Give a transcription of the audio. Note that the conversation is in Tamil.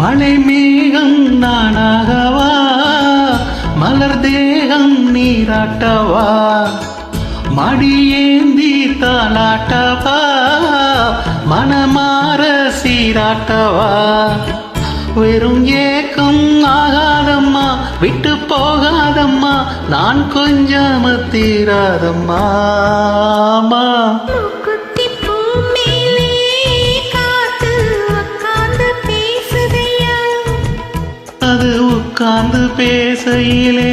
மலை மேகம் நானாகவா? மலர் தேகம் நீராட்டவா? மடியேந்தி தாளாட்டவா? மனமாற சீராட்டவா? வெறும் ஏக்கம் ஆகாதம்மா விட்டு போகாதம்மா நான் கொஞ்சம் தீராதம்மா. உட்கார்ந்து பேசையிலே